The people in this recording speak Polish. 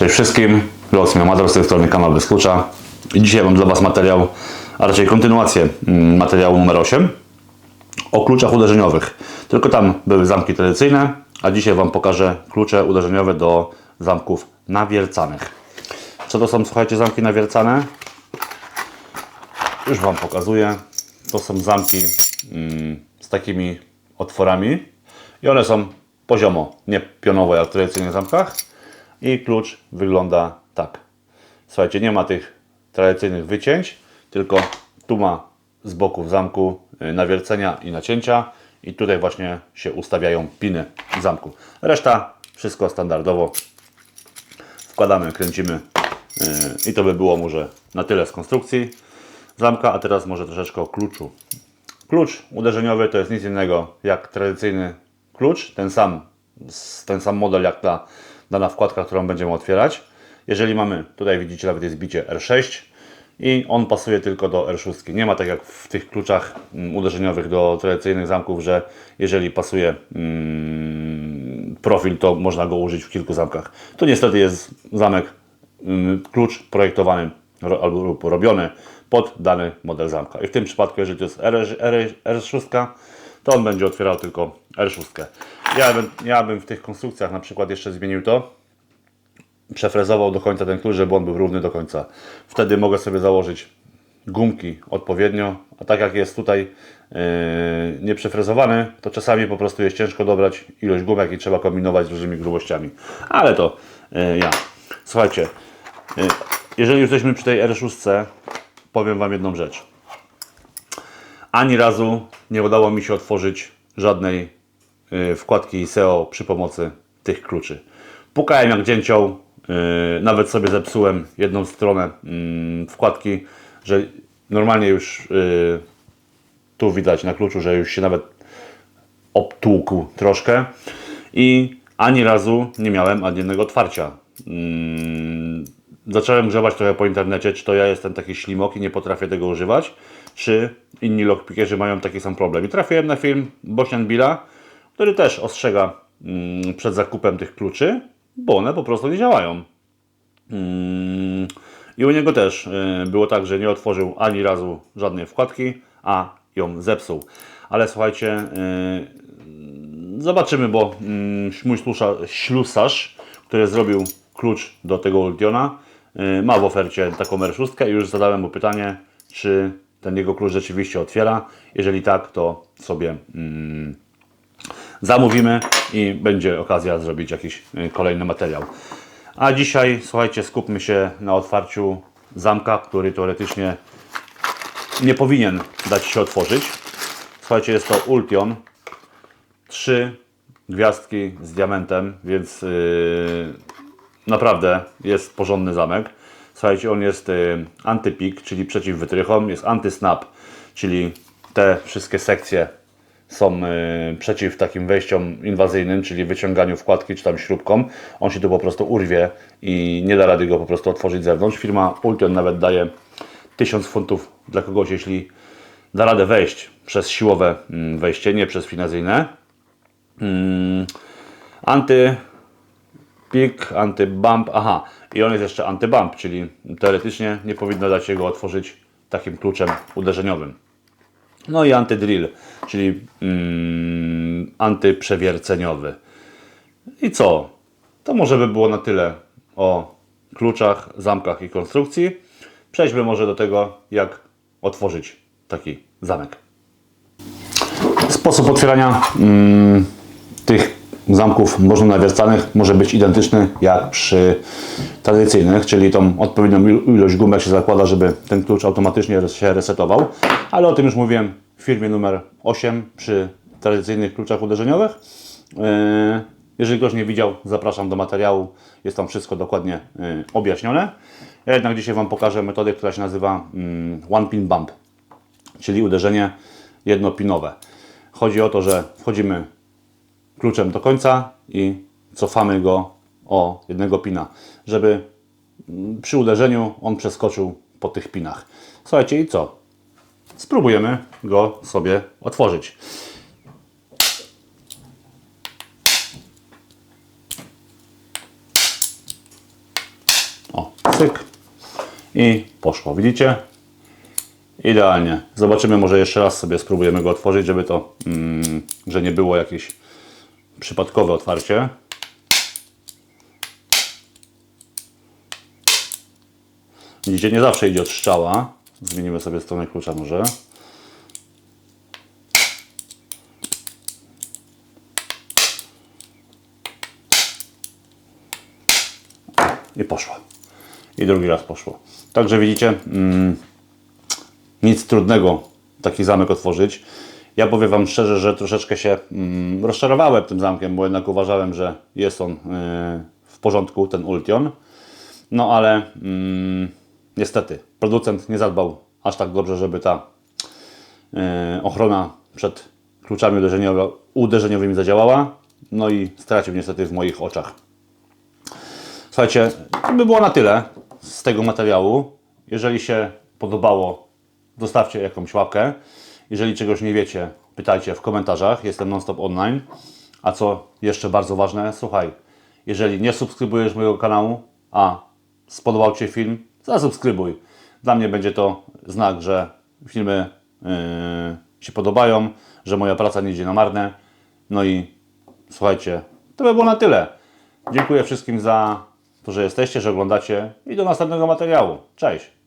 Cześć wszystkim, Locksmith Amator z tej strony kanał Bez Klucza. I dzisiaj mam dla Was materiał, a raczej kontynuację mm, materiału numer 8 o kluczach uderzeniowych. Tylko tam były zamki tradycyjne, a dzisiaj Wam pokażę klucze uderzeniowe do zamków nawiercanych. Co to są, słuchajcie, zamki nawiercane? Już Wam pokazuję. To są zamki mm, z takimi otworami i one są poziomo, nie pionowo jak w tradycyjnych zamkach. I klucz wygląda tak. Słuchajcie, nie ma tych tradycyjnych wycięć, tylko tu ma z boków zamku y, nawiercenia i nacięcia i tutaj właśnie się ustawiają piny zamku. Reszta wszystko standardowo. Wkładamy, kręcimy y, i to by było może na tyle z konstrukcji zamka, a teraz może troszeczkę o kluczu. Klucz uderzeniowy to jest nic innego jak tradycyjny klucz, ten sam, ten sam model jak ta dana wkładka, którą będziemy otwierać. Jeżeli mamy, tutaj widzicie nawet jest bicie R6 i on pasuje tylko do R6. Nie ma tak jak w tych kluczach mm, uderzeniowych do tradycyjnych zamków, że jeżeli pasuje mm, profil, to można go użyć w kilku zamkach. Tu niestety jest zamek, mm, klucz projektowany ro, albo robiony pod dany model zamka. I w tym przypadku, jeżeli to jest R, R, R6, to on będzie otwierał tylko R6. Ja bym, ja bym w tych konstrukcjach na przykład jeszcze zmienił to, przefrezował do końca ten klucz, żeby on był równy do końca. Wtedy mogę sobie założyć gumki odpowiednio, a tak jak jest tutaj yy, nieprzefrezowany, to czasami po prostu jest ciężko dobrać ilość gumek i trzeba kombinować z różnymi grubościami. Ale to yy, ja. Słuchajcie, yy, jeżeli już jesteśmy przy tej R6, powiem Wam jedną rzecz. Ani razu nie udało mi się otworzyć żadnej wkładki SEO przy pomocy tych kluczy. Pukałem jak dzięcioł, yy, nawet sobie zepsułem jedną stronę yy, wkładki, że normalnie już yy, tu widać na kluczu, że już się nawet obtłukł troszkę i ani razu nie miałem ani jednego otwarcia. Mm, zacząłem grzebać trochę po internecie, czy to ja jestem taki ślimok i nie potrafię tego używać, czy inni lockpickerzy mają taki sam problem. I trafiłem na film Bosian Billa, który też ostrzega mm, przed zakupem tych kluczy, bo one po prostu nie działają. Mm, I u niego też y, było tak, że nie otworzył ani razu żadnej wkładki, a ją zepsuł. Ale słuchajcie, y, zobaczymy, bo mm, mój ślusarz, który zrobił klucz do tego Ultiona, y, ma w ofercie taką R6 i już zadałem mu pytanie, czy ten jego klucz rzeczywiście otwiera. Jeżeli tak, to sobie zamówimy i będzie okazja zrobić jakiś y, kolejny materiał. A dzisiaj, słuchajcie, skupmy się na otwarciu zamka, który teoretycznie nie powinien dać się otworzyć. Słuchajcie, jest to Ultion. Trzy gwiazdki z diamentem, więc yy, naprawdę jest porządny zamek. Słuchajcie, on jest yy, antypik, czyli przeciw wytrychom, jest antysnap, czyli te wszystkie sekcje są y, przeciw takim wejściom inwazyjnym, czyli wyciąganiu wkładki czy tam śrubką. On się tu po prostu urwie i nie da rady go po prostu otworzyć z zewnątrz. Firma Ultion nawet daje 1000 funtów dla kogoś, jeśli da radę wejść przez siłowe mm, wejście, nie przez finazyjne. Mm, Anty pik, anty-bump, aha, i on jest jeszcze anty-bump, czyli teoretycznie nie powinno dać się go otworzyć takim kluczem uderzeniowym. No i antydrill, czyli mm, antyprzewierceniowy. I co? To może by było na tyle o kluczach, zamkach i konstrukcji. Przejdźmy może do tego, jak otworzyć taki zamek. Sposób otwierania mm, tych zamków można nawiercanych może być identyczny jak przy tradycyjnych, czyli tą odpowiednią il- ilość gumek się zakłada, żeby ten klucz automatycznie się resetował, ale o tym już mówiłem w filmie numer 8 przy tradycyjnych kluczach uderzeniowych. Yy, Jeżeli ktoś nie widział, zapraszam do materiału, jest tam wszystko dokładnie yy, objaśnione. Ja jednak dzisiaj Wam pokażę metodę, która się nazywa mm, One Pin Bump czyli uderzenie jednopinowe. Chodzi o to, że wchodzimy kluczem do końca i cofamy go o jednego pina, żeby mm, przy uderzeniu on przeskoczył po tych pinach. Słuchajcie i co? Spróbujemy go sobie otworzyć. cyk i poszło. Widzicie? Idealnie. Zobaczymy, może jeszcze raz sobie spróbujemy go otworzyć, żeby to, mm, że nie było jakieś przypadkowe otwarcie. Widzicie, nie zawsze idzie od strzała. Zmienimy sobie stronę klucza może. I poszło. I drugi raz poszło. Także widzicie, mm, nic trudnego taki zamek otworzyć. Ja powiem Wam szczerze, że troszeczkę się mm, rozczarowałem tym zamkiem, bo jednak uważałem, że jest on yy, w porządku, ten Ultion. No ale mm, niestety producent nie zadbał aż tak dobrze, żeby ta yy, ochrona przed kluczami uderzeniowymi zadziałała. No i stracił niestety w moich oczach. Słuchajcie, to by było na tyle z tego materiału. Jeżeli się podobało, zostawcie jakąś łapkę. Jeżeli czegoś nie wiecie, pytajcie w komentarzach. Jestem nonstop online. A co jeszcze bardzo ważne, słuchaj, jeżeli nie subskrybujesz mojego kanału, a spodobał Ci się film, zasubskrybuj. Dla mnie będzie to znak, że filmy yy, się podobają, że moja praca nie idzie na marne. No i słuchajcie, to by było na tyle. Dziękuję wszystkim za to, że jesteście, że oglądacie i do następnego materiału. Cześć!